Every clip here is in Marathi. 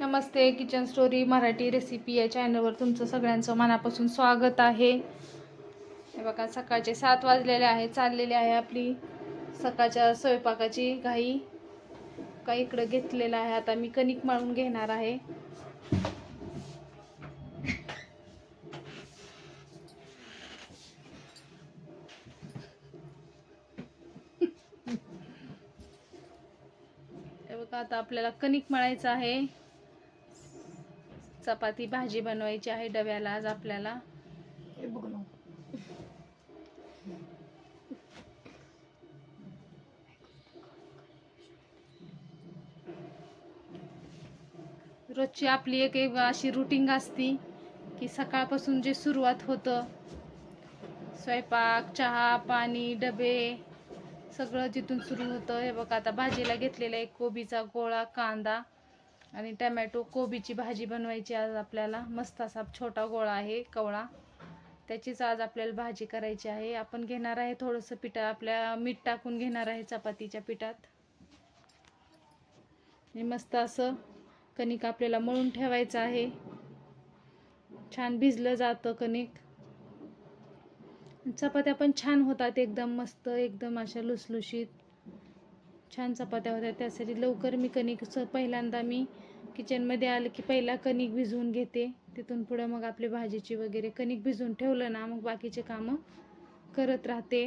नमस्ते किचन स्टोरी मराठी रेसिपी या चॅनलवर तुमचं सगळ्यांचं मनापासून स्वागत आहे. हे बघा सकाळचे सात वाजलेले आहे चाललेली आहे आपली सकाळच्या स्वयंपाकाची घाई. काही इकडं घेतलेलं आहे आता मी कणिक मळून घेणार आहे. आता आपल्याला कणिक मळायचं आहे. चपाती भाजी बनवायची आहे डब्याला आज आपल्याला. रोजची आपली एक एक अशी रुटीन असती की सकाळपासून जे सुरुवात होतं स्वयंपाक चहा पाणी डबे सगळं जिथून सुरू होतं. हे बघा आता भाजीला घेतलेला आहे कोबीचा गोळा कांदा आणि टमॅटो कोबीची भाजी बनवायची आज आपल्याला. मस्त असा छोटा गोळा आहे कवळा. त्याचीच आज आपल्याला भाजी करायची आहे. आपण घेणार आहे थोडंसं पिठा आपल्या मीठ टाकून घेणार आहे चपातीच्या पिठात. आणि मस्त असं कणिक आपल्याला मळून ठेवायचं आहे. छान भिजलं जातं कणिक. चपात्या पण छान होतात एकदम मस्त एकदम अशा लुसलुशीत. छान चपात्या होत्या. त्यासाठी लवकर मी कणिक स पहिल्यांदा मी किचनमध्ये आलं की पहिला कणिक भिजवून घेते. तिथून पुढं मग आपली भाजीची वगैरे कणिक भिजवून ठेवलं ना मग बाकीचे कामं करत राहते.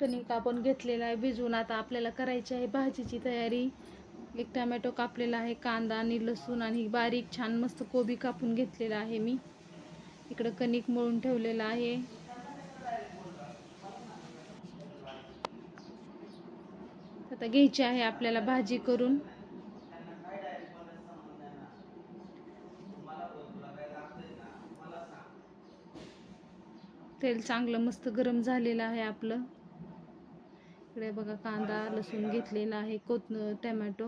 कणिक आपण घेतलेला आहे भिजवून आता आपल्याला करायची आहे भाजीची तयारी. एक टमॅटो कापलेला आहे कांदा आणि लसूण आणि बारीक छान मस्त कोबी कापून घेतलेला आहे मी. इकडं कणिक मळून ठेवलेलं आहे. आता घ्यायची आहे आपल्याला भाजी करून. तेल चांगलं मस्त गरम झालेलं आहे आपलं. इकडे बघा कांदा लसूण घेतलेला आहे कोथ टमॅटो.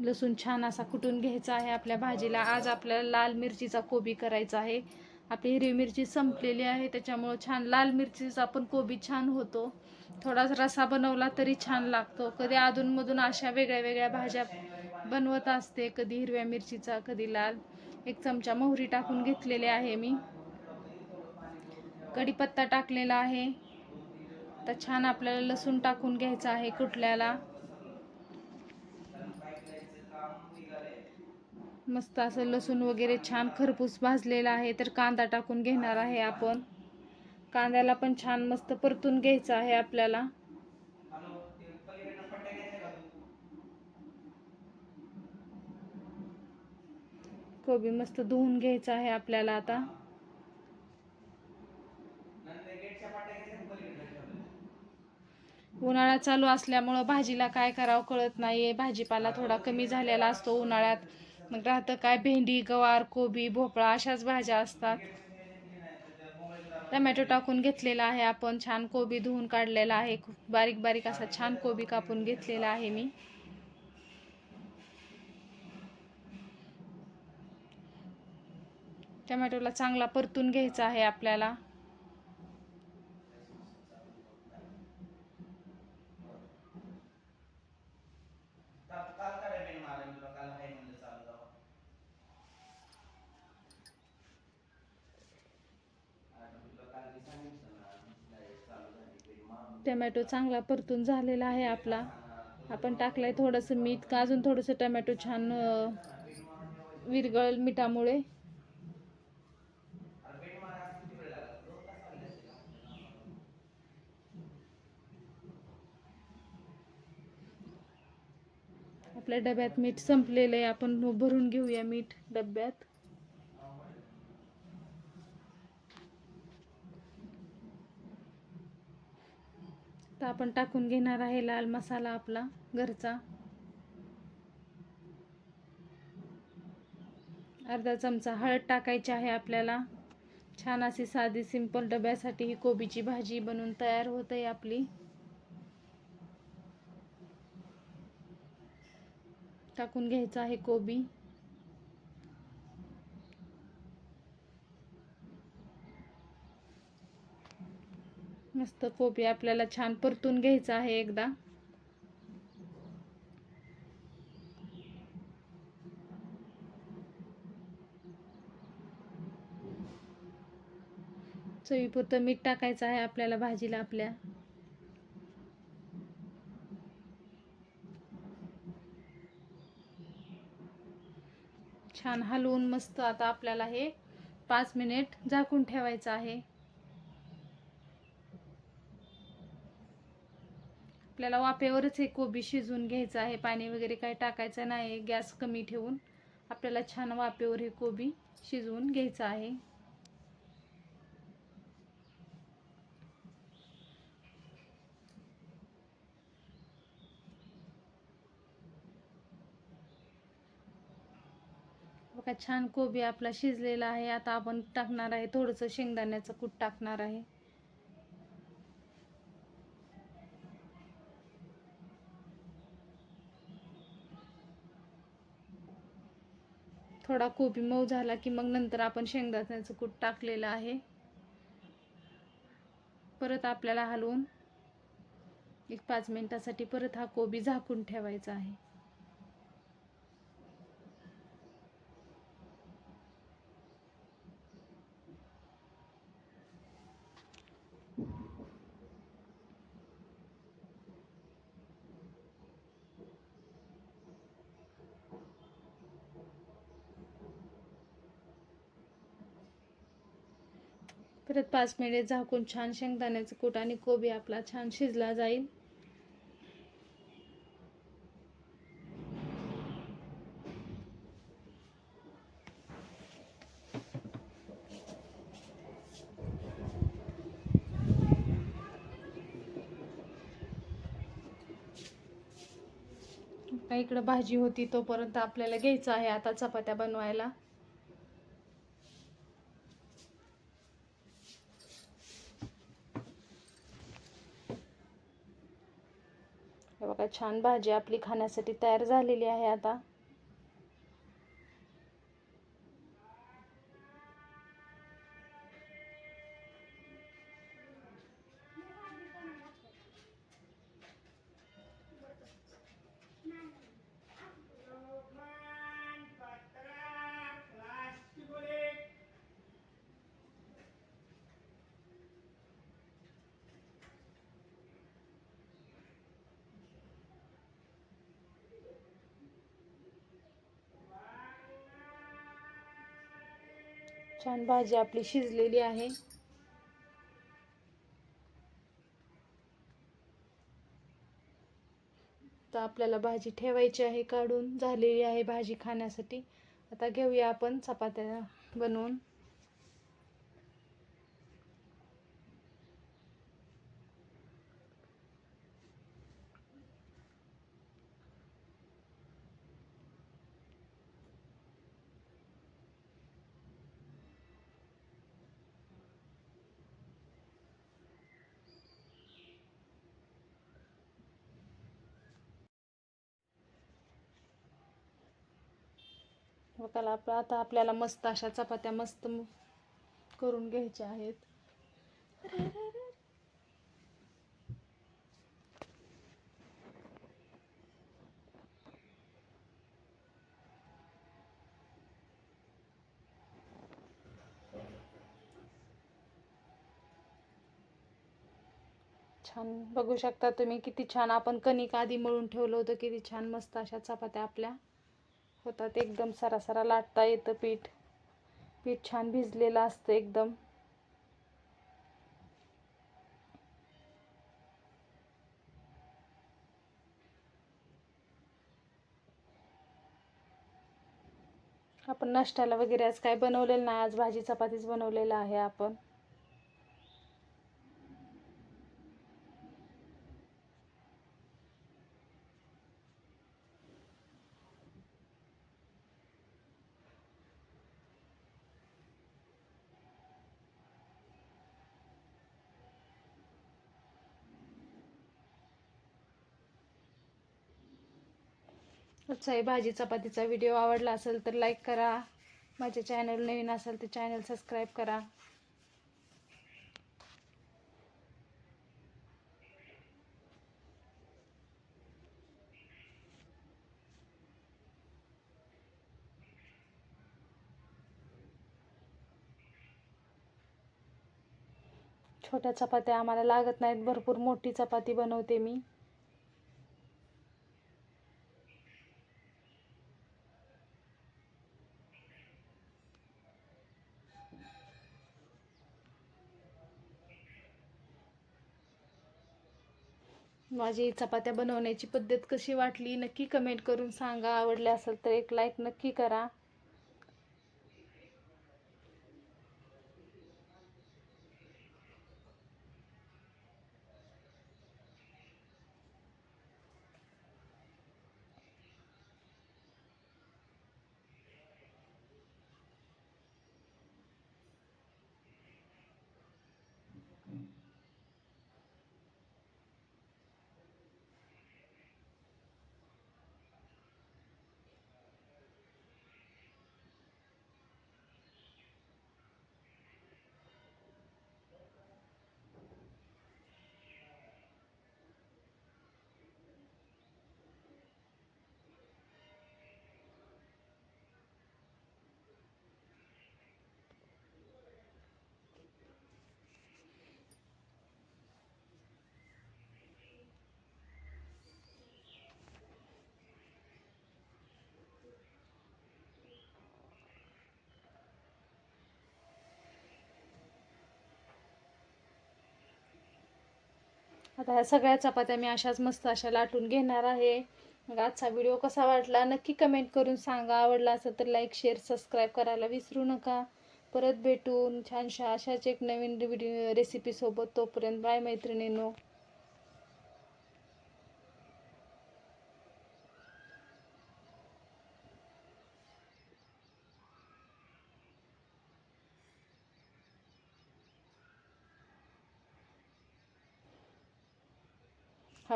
लसूण छान असा कुटून घ्यायचा आहे आपल्या भाजीला. आज आपल्याला लाल मिरचीचा कोबी करायचा आहे. आपली हिरवी मिरची संपलेली आहे त्याच्यामुळं छान लाल मिरचीचा पण कोबी छान होतो. थोडासा रसा बनवला तरी छान लागतो. कधी अधूनमधून अशा वेगळ्या वेगळ्या भाज्या बनवत असते कधी हिरव्या मिरचीचा कधी लाल. एक चमचा मोहरी टाकून घेतलेले आहे मी. कढीपत्ता टाकलेला आहे. तर छान आपल्याला लसूण टाकून घ्यायचा आहे कुठल्याला मस्त असं लसूण वगैरे छान खरपूस भाजलेला आहे तर कांदा टाकून घेणार आहे आपण. कांद्याला पण छान मस्त परतून घ्यायचं आहे आपल्याला. कोबी मस्त धुवून घ्यायचा आहे आपल्याला आता. उन्हाळा चालू असल्यामुळं भाजीला काय करावं कळत नाही भाजीपाला थोडा कमी झालेला असतो उन्हाळ्यात. मग राहतं काय? भेंडी गवार कोबी भोपळा अशाच भाज्या असतात. टमॅटो टाकून घेतलेला आहे आपण. छान कोबी धुवून काढलेला आहे. खूप बारीक बारीक असा छान कोबी कापून घेतलेला आहे मी. टमॅटोला चांगला परतून घ्यायचा आहे आपल्याला. टमॅटो चांगला परतून झालेला आहे आपला. आपण टाकलंय थोडंसं मीठ का अजून थोडंसं टमॅटो छान विरगळ मिठामुळे. आपल्या डब्यात मीठ संपलेलं आहे. आपण भरून घेऊया मीठ डब्यात. तर आपण टाकून घेणार आहे लाल मसाला आपला घरचा. अर्धा चमचा हळद टाकायची आहे आपल्याला. छान अशी साधी सिंपल डब्यासाठी ही कोबीची भाजी बनवून तयार होत आहे आपली. टाकून घ्यायचं आहे कोबी. मस्त कोबी आपल्याला छान परतून घ्यायचं आहे एकदा. चवीपुरतं मीठ टाकायचं आहे आपल्याला भाजीला आपल्या. छान हलवून मस्त आता आपल्याला हे पाच मिनिट झाकून ठेवायचं आहे. आपल्याला वाफेवरच हे कोबी शिजवून घ्यायचं आहे पाणी वगैरे काही टाकायचं नाही गॅस कमी ठेवून आपल्याला छान वाफेवर हे कोबी शिजवून घ्यायचं आहे. बघा छान कोबी आपला शिजलेला आहे. आता आपण टाकणार आहे थोडंसं शेंगदाण्याचं कूट टाकणार आहे. थोडा कोबी मऊ झाला की मग नंतर आपण शेंगदाण्याचं कूट टाकलेलं आहे. परत आपल्याला हलवून एक पाच मिनटासाठी परत हा कोबी झाकून ठेवायचा आहे. परत पाच मिनिट झाकून छान शेंगदाण्याचं कूट आणि कोबी आपला छान शिजला जाईल. इकडं भाजी होती तोपर्यंत आपल्याला घ्यायचं आहे आता चपात्या बनवायला. बघा छान भाजी आपली खाण्यासाठी तयार झालेली आहे आता. छान भाजी आपली शिजलेली आहे. तर आपल्याला भाजी ठेवायची आहे काढून झालेली आहे भाजी खाण्यासाठी. आता घेऊया आपण चपात्या बनवून. त्याला आप आता आपल्याला मस्त अशा चपात्या मस्त करून घ्यायच्या आहेत. छान. बघू शकता तुम्ही किती छान आपण कणिक आधी मळून ठेवलं होतं किती छान मस्त अशा चपात्या आपल्या. होतात. एकदम सरासरा लाटता येतं पीठ. पीठ छान भिजलेलं असतं एकदम. आपण नाश्त्याला वगैरे आज काय बनवलेलं नाही. आज भाजी चपातीच बनवलेलं आहे आपण. आजचा आहे भाजी चपातीचा व्हिडिओ आवडला असेल तर लाईक करा. माझे चॅनल नवीन असेल तर चॅनल सबस्क्राईब करा. छोट्या चपात्या आम्हाला लागत नाहीत. भरपूर मोठी चपाती बनवते मी. माझी चपात्या बनवण्याची पद्धत कशी वाटली नक्की कमेंट करून सांगा. आवडले असेल तर एक लाईक नक्की करा. आता ह्या सगळ्या चपात्या मी अशाच मस्त अशा लाटून घेणार आहे. मग आजचा व्हिडिओ कसा वाटला नक्की कमेंट करून सांगा. आवडला असेल तर लाईक शेअर सबस्क्राईब करायला विसरू नका. परत भेटून छानशा अशाच एक नवीन व्हिडिओ रेसिपीसोबत तोपर्यंत बाय मैत्रिणींनो.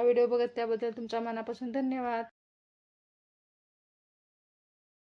हा व्हिडिओ बघत त्याबद्दल तुमच्या मनापासून धन्यवाद.